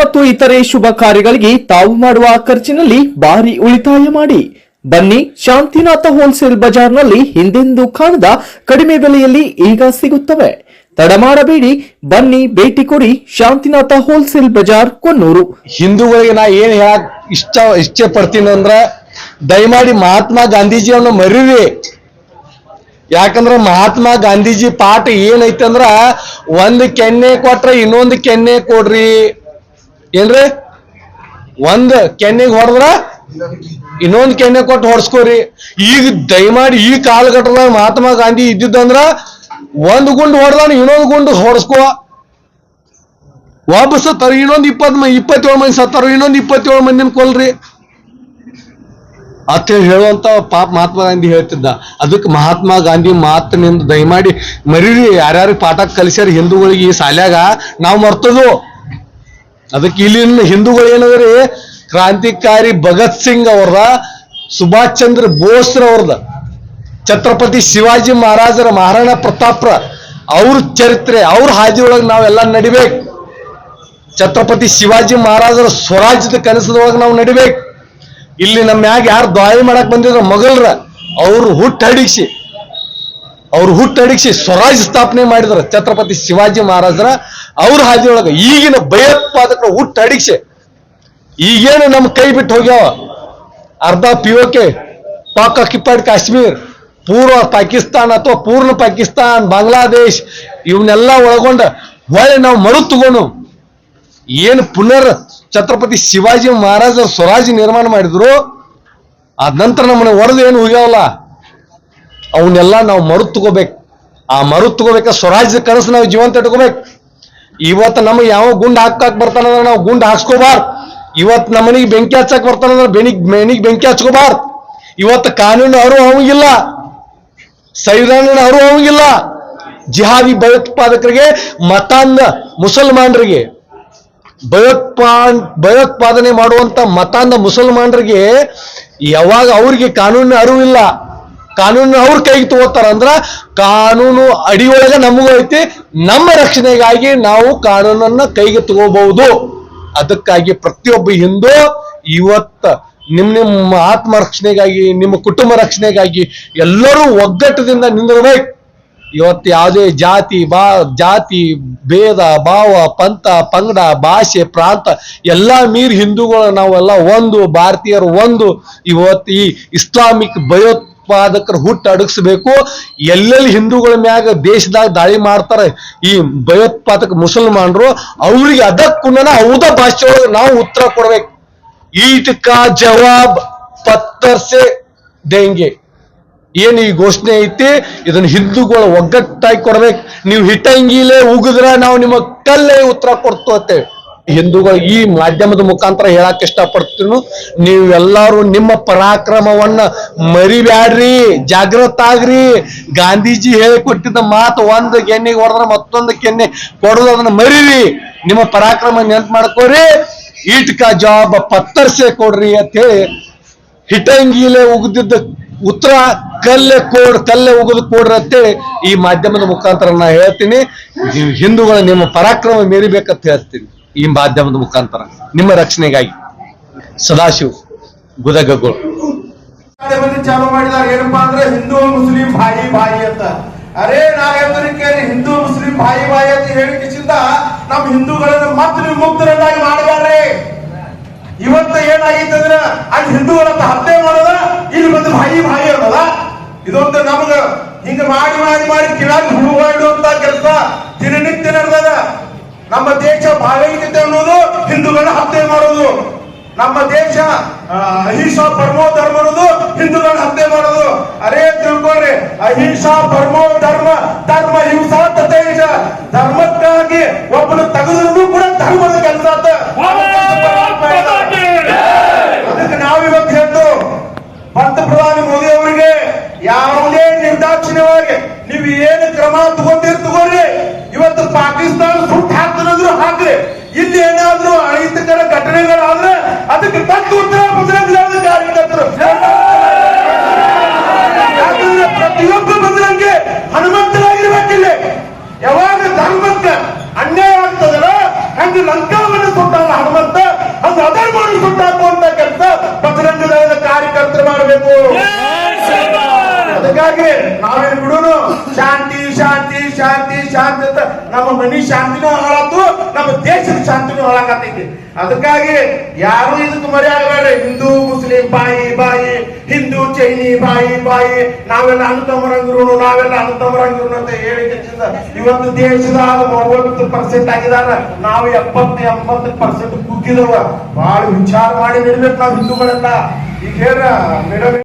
ಮತ್ತು ಇತರೆ ಶುಭ ಕಾರ್ಯಗಳಿಗೆ ತಾವು ಮಾಡುವ ಖರ್ಚಿನಲ್ಲಿ ಭಾರಿ ಉಳಿತಾಯ ಮಾಡಿ. ಬನ್ನಿ ಶಾಂತಿನಾಥ ಹೋಲ್ಸೇಲ್ ಬಜಾರ್ನಲ್ಲಿ ಹಿಂದೆಂದೂ ಕಾಣದ ಕಡಿಮೆ ಬೆಲೆಯಲ್ಲಿ ಈಗ ಸಿಗುತ್ತವೆ. ತಡ ಮಾಡಬೇಡಿ, ಬನ್ನಿ ಭೇಟಿ ಕೊಡಿ ಶಾಂತಿನಾಥ ಹೋಲ್ಸೇಲ್ ಬಜಾರ್ ಕೊನ್ನೂರು. ಹಿಂದೂಗಳಿಗೆ ನಾ ಏನ್ ಹೇಳಕ್ ಇಷ್ಟ ಇಚ್ಛೆ ಪಡ್ತೀನಿ ಅಂದ್ರ ದಯಮಾಡಿ ಮಹಾತ್ಮ ಗಾಂಧೀಜಿಯನ್ನ ಮರೀರಿ. ಯಾಕಂದ್ರ ಮಹಾತ್ಮ ಗಾಂಧೀಜಿ ಪಾಠ ಏನೈತೆ ಅಂದ್ರ ಒಂದ್ ಕೆನ್ನೆ ಕೊಟ್ರ ಇನ್ನೊಂದು ಕೆನ್ನೆ ಕೊಡ್ರಿ. ಏನ್ರಿ? ಒಂದ್ ಕೆನ್ನಿಗೆ ಹೊಡೆದ್ರ ಇನ್ನೊಂದ್ ಕೆನ್ನೆ ಕೊಟ್ಟು ಹೊಡ್ಸ್ಕೋರಿ. ಈಗ ದಯಮಾಡಿ ಈ ಕಾಲಘಟ್ಟದಾಗ ಮಹಾತ್ಮ ಗಾಂಧಿ ಇದ್ದಿದ್ದಂದ್ರ ಒಂದ್ ಗುಂಡು ಹೊಡೆದಾನ, ಇನ್ನೊಂದ್ ಗುಂಡು ಹೊಡ್ಸ್ಕೋ. ವಾಪಸ್ ಸತ್ತಾರ ಇನ್ನೊಂದ್ ಇಪ್ಪತ್ ಇಪ್ಪತ್ತೇಳು ಮಂದಿ ಸತ್ತಾರ ಇನ್ನೊಂದ್ ಇಪ್ಪತ್ತೇಳು ಮಂದಿನ ಕೊಲ್ರಿ. ಅಂತ ಹೇಳಿ ಹೇಳುವಂತ ಪಾಪ ಮಹಾತ್ಮ ಗಾಂಧಿ ಹೇಳ್ತಿದ್ದ. ಅದಕ್ಕೆ ಮಹಾತ್ಮ ಗಾಂಧಿ ಮಾತಿನಿಂದ ದಯಮಾಡಿ, ಮರೀರಿ, ಯಾರ್ಯಾರು ಪಾಠ ಕಲಿಸ್ಯಾರ ಹಿಂದೂಗಳಿಗೆ ಈ ಸಾಲ್ಯಾಗ ನಾವು ಮರ್ತದು. ಅದಕ್ಕೆ ಇಲ್ಲಿನ ಹಿಂದೂಗಳು ಏನದ್ರಿ ಕ್ರಾಂತಿಕಾರಿ ಭಗತ್ ಸಿಂಗ್ ಅವ್ರದ, ಸುಭಾಷ್ ಚಂದ್ರ ಬೋಸ್ರವ್ರದ ಛತ್ರಪತಿ ಶಿವಾಜಿ ಮಹಾರಾಜರ ಮಹಾರಾಣಾ ಪ್ರತಾಪ್ರ ಅವ್ರ ಚರಿತ್ರೆ, ಅವ್ರ ಹಾದಿ ಒಳಗೆ ನಾವೆಲ್ಲ ನಡಿಬೇಕು. ಛತ್ರಪತಿ ಶಿವಾಜಿ ಮಹಾರಾಜರ ಸ್ವರಾಜ್ಯದ ಕನಸದೊಳಗೆ ನಾವು ನಡಿಬೇಕು. ಇಲ್ಲಿ ನಮ್ಮ ಮ್ಯಾಗ ಯಾರು ದಾಳಿ ಮಾಡಕ್ ಬಂದಿದ್ರ ಮೊಘಲ್ರ ಅವ್ರು ಹುಟ್ಟು ಹಡಿಸಿ ಅವ್ರು ಹುಟ್ಟು ಹಡಿಸಿ ಸ್ವರಾಜ್ ಸ್ಥಾಪನೆ ಮಾಡಿದ್ರ ಛತ್ರಪತಿ ಶಿವಾಜಿ ಮಹಾರಾಜರ ಅವ್ರ ಹಾದಿಯೊಳಗ ಈಗಿನ ಭಯೋತ್ಪಾದಕರ ಹುಟ್ಟ ಅಡಿಕ್ಷೆ ಈಗೇನು ನಮ್ಮ ಕೈ ಬಿಟ್ಟು ಹೋಗ್ಯಾವ? ಅರ್ಧ P K Pak occupied Kashmir, ಪೂರ್ವ ಪಾಕಿಸ್ತಾನ ಅಥವಾ ಪೂರ್ಣ ಪಾಕಿಸ್ತಾನ್, ಬಾಂಗ್ಲಾದೇಶ್, ಇವನ್ನೆಲ್ಲ ಒಳಗೊಂಡ ಹೊಳೆ ನಾವು ಮರು ತಗೊಂಡು ಏನು ಪುನರ್ ಛತ್ರಪತಿ ಶಿವಾಜಿ ಮಹಾರಾಜ ಸ್ವರಾಜ್ ನಿರ್ಮಾಣ ಮಾಡಿದ್ರು ಆ ನಂತರ ನಮ್ಮನ್ನ ಒಡೆದು ಏನು ಹೋಗ್ಯಾವಲ್ಲ ಅವನ್ನೆಲ್ಲ ನಾವು ಮರು ತಗೋಬೇಕು ಆ ಮರು ತಗೋಬೇಕ ಸ್ವರಾಜ್ಯದ ಕನಸು ನಾವು ಜೀವಂತ ಇಟ್ಕೋಬೇಕು. ಇವತ್ತು ನಮಗೆ ಯಾವ ಗುಂಡ್ ಹಾಕಕ್ ಬರ್ತಾನಂದ್ರೆ ನಾವು ಗುಂಡ್ ಹಾಕ್ಸ್ಕೋಬಾರ್ದು. ಇವತ್ತು ನಮ್ಮನಿಗೆ ಬೆಂಕಿ ಹಚ್ಚಕ್ ಬರ್ತಾನಂದ್ರೆ ಬೆನಿಗ್ ಮೆನಿಗ್ ಬೆಂಕಿ ಹಚ್ಕೋಬಾರ್ದು ಇವತ್ತು ಕಾನೂನು ಅರು ಅವಂಗಿಲ್ಲ. ಸಂವಿಧಾನ ಅರು ಅವಂಗಿಲ್ಲ. ಜಿಹಾದಿ ಭಯೋತ್ಪಾದಕರಿಗೆ ಮತಾಂಧ ಮುಸಲ್ಮಾನರಿಗೆ ಭಯೋತ್ಪಾ ಭಯೋತ್ಪಾದನೆ ಮಾಡುವಂತ ಮತಾಂಧ ಮುಸಲ್ಮಾನರಿಗೆ ಯಾವಾಗ ಅವ್ರಿಗೆ ಕಾನೂನು ಇಲ್ಲ ಕಾನೂನು ಅವ್ರ ಕೈಗೆ ತಗೋತಾರ ಅಂದ್ರ ಕಾನೂನು ಅಡಿಯೊಳಗೆ ನಮಗೂ ಐತಿ ನಮ್ಮ ರಕ್ಷಣೆಗಾಗಿ ನಾವು ಕಾನೂನನ್ನ ಕೈಗೆ ತಗೋಬಹುದು ಅದಕ್ಕಾಗಿ ಪ್ರತಿಯೊಬ್ಬ ಹಿಂದೂ ಇವತ್ತ ನಿಮ್ ನಿಮ್ಮ ಆತ್ಮ ರಕ್ಷಣೆಗಾಗಿ, ನಿಮ್ಮ ಕುಟುಂಬ ರಕ್ಷಣೆಗಾಗಿ ಎಲ್ಲರೂ ಒಗ್ಗಟ್ಟದಿಂದ ನಿಂದಿರಬೇಕು. ಇವತ್ತು ಯಾವುದೇ ಜಾತಿ, ಬಾ, ಜಾತಿ, ಭೇದ, ಭಾವ, ಪಂಥ, ಪಂಗಡ, ಭಾಷೆ, ಪ್ರಾಂತ ಎಲ್ಲ ಮೀರಿ ಹಿಂದೂಗಳು ನಾವೆಲ್ಲ ಒಂದು, ಭಾರತೀಯರು ಒಂದು. ಇವತ್ತು ಈ ಇಸ್ಲಾಮಿಕ್ ಭಯೋತ್ಪಾದಕರು ಹುಟ್ಟು ಅಡಗಿಸ್ಬೇಕು. ಎಲ್ಲೆಲ್ಲಿ ಹಿಂದೂಗಳ ಮ್ಯಾಗ ದೇಶದಾಗ ದಾಳಿ ಮಾಡ್ತಾರೆ ಈ ಭಯೋತ್ಪಾದಕ ಮುಸಲ್ಮಾನರು, ಅವ್ರಿಗೆ ಅದಕ್ಕೂ ಅವುದ ಭಾಷೆ ಒಳಗೆ ನಾವು ಉತ್ತರ ಕೊಡ್ಬೇಕು. ಈಟ್ ಕಾ ಜವಾಬ್ ಪತ್ತರ್ಸೆ ದೇಂಗೆ. ಏನು ಈ ಘೋಷಣೆ ಐತಿ? ಇದನ್ನ ಹಿಂದೂಗಳ ಒಗ್ಗಟ್ಟಾಗಿ ಕೊಡ್ಬೇಕು. ನೀವು ಹಿಟ್ಟಂಗಿಲೆ ಉಗಿದ್ರೆ ನಾವು ನಿಮ್ಮ ಕಲ್ಲೇ ಉತ್ತರ ಕೊಡ್ತು ಅಂತೇಳಿ. ಹಿಂದೂಗಳು ಈ ಮಾಧ್ಯಮದ ಮುಖಾಂತರ ಹೇಳಕ್ ಇಷ್ಟಪಡ್ತೀನಿ ನೀವೆಲ್ಲರೂ ನಿಮ್ಮ ಪರಾಕ್ರಮವನ್ನ ಮರಿಬ್ಯಾಡ್ರಿ ಜಾಗೃತ ಆಗ್ರಿ. ಗಾಂಧೀಜಿ ಹೇಳಿಕೊಟ್ಟಿದ್ದ ಮಾತು ಒಂದು ಕೆನ್ನೆಗೆ ಹೊಡೆದ್ರೆ ಮತ್ತೊಂದು ಕೆನ್ನೆ ಕೊಡೋದು ಅದನ್ನ ಮರಿರಿ. ನಿಮ್ಮ ಪರಾಕ್ರಮ ನೆನ್ಪು ಮಾಡ್ಕೋರಿ. ಈಟ್ಕ ಜಾಬ್ ಪತ್ತರ್ಸೆ ಕೊಡ್ರಿ ಅಂತ ಹೇಳಿ ಹಿಟಂಗಿಲೆ ಉಗಿದಿದ್ದ ಉತ್ತರ, ಕಲ್ಲೆ ಕೋಡ್, ಕಲ್ಲೆ ಉಗಿದು ಕೊಡ್ರಿ ಅಂತೇಳಿ ಈ ಮಾಧ್ಯಮದ ಮುಖಾಂತರ ನಾ ಹೇಳ್ತೀನಿ. ಹಿಂದೂಗಳ ನಿಮ್ಮ ಪರಾಕ್ರಮ ಮೀರಿಬೇಕಂತ ಹೇಳ್ತೀನಿ. ಈ ಮಾಧ್ಯಮದ ಮುಖಾಂತರ ನಿಮ್ಮ ರಕ್ಷಣೆಗಾಗಿ ಸದಾಶಿವ್ ಗುದಗಗೋಳ್. ಚಾಲು ಮಾಡಿದಾರೆ ಏನಪ್ಪಾ ಅಂದ್ರೆ ಹಿಂದೂ ಮುಸ್ಲಿಂ ಭಾಯಿ ಭಾಯಿ ಅಂತ. ಅರೇ ನಾ ಕೇಳಿ ಹಿಂದೂ ಮುಸ್ಲಿಂ ಭಾಯಿ ಭಾಯಿ ಅಂತ ಹೇಳಿಕಿಸಿಂದ ನಮ್ಮ ಹಿಂದೂಗಳನ್ನು ಮತ್ತೆ ವಿಮುಕ್ತರನ್ನಾಗಿ ಮುಕ್ತರನ್ನಾಗಿ ಇವತ್ತ ಇವತ್ತು ಏನಾಗಿತ್ತು ಅಂದ್ರೆ ಅಲ್ಲಿ ಹಿಂದೂಗಳನ್ನ ಹತ್ಯೆ ಮಾಡೋದ, ಇಲ್ಲಿ ಬಂದು ಭಾಯಿ ಭಾಯಿ ಅನ್ನೋದ. ಇದೊಂದು ನಮಗ ಹಿಂಗ ಮಾಡಿ ಮಾಡಿ ಮಾಡಿ ಕಿಳಾಗಿ ಹುಡುಗಾಡುವಂತ ಕೆಲಸ. ದಿನನಿತ್ಯ ನಡೆದದ ನಮ್ಮ ದೇಶ ಭಾಗೈಕ್ಯತೆ ಅನ್ನೋದು ಹಿಂದೂಗಳನ್ನ ಹತ್ಯೆ ಮಾಡೋದು. ನಮ್ಮ ದೇಶ ಅಹಿಂಸಾ ಪರಮೋ ಧರ್ಮ ಅನ್ನೋದು ಹಿಂದೂಗಳನ್ನ ಹತ್ಯೆ ಮಾಡೋದು. ಅರೇ ತಿಳ್ಕೊಳ್ರಿ, ಅಹಿಂಸಾ ಪರಮೋ ಧರ್ಮ ಶಾಂತಿ ಶಾಂತಿ ಅಂತ ನಮ್ಮ ಮನಿ ಶಾಂತಿನೂ ಹಾಳಾತು, ನಮ್ಮ ದೇಶದ ಶಾಂತಿನೂ ಹಾಳಾಗತ್ತೈತಿ. ಅದಕ್ಕಾಗಿ ಯಾರು ಇದಕ್ಕೆ ಮರೆಯಾಗಬೇಡ್ರಿ ಹಿಂದೂ, ಮುಸ್ಲಿಂ, ಬಾಯಿ ಬಾಯಿ, ಹಿಂದೂ, ಚೈನಿ, ಬಾಯಿ ಬಾಯಿ, ನಾವೆಲ್ಲ ಅನುತಮರಂಗ್ರು ನಾವೆಲ್ಲ ಅನುತಮರಂಗ್ರು ಅಂತ ಹೇಳಿ ಇವತ್ತು ದೇಶದ ಮೂವತ್ತು ಪರ್ಸೆಂಟ್ ಆಗಿದಾರ ನಾವು ಎಪ್ಪತ್ತು, ಎಂಬತ್ತು ಪರ್ಸೆಂಟ್ ಕುಗ್ಗಿದವ. ಬಹಳ ವಿಚಾರ ಮಾಡಿ ನಡಿಬೇಕು ನಾವು ಹಿಂದೂಗಳೆಲ್ಲ. ಈಗ ಹೇಳ್ರ, ಮೇಡಮ್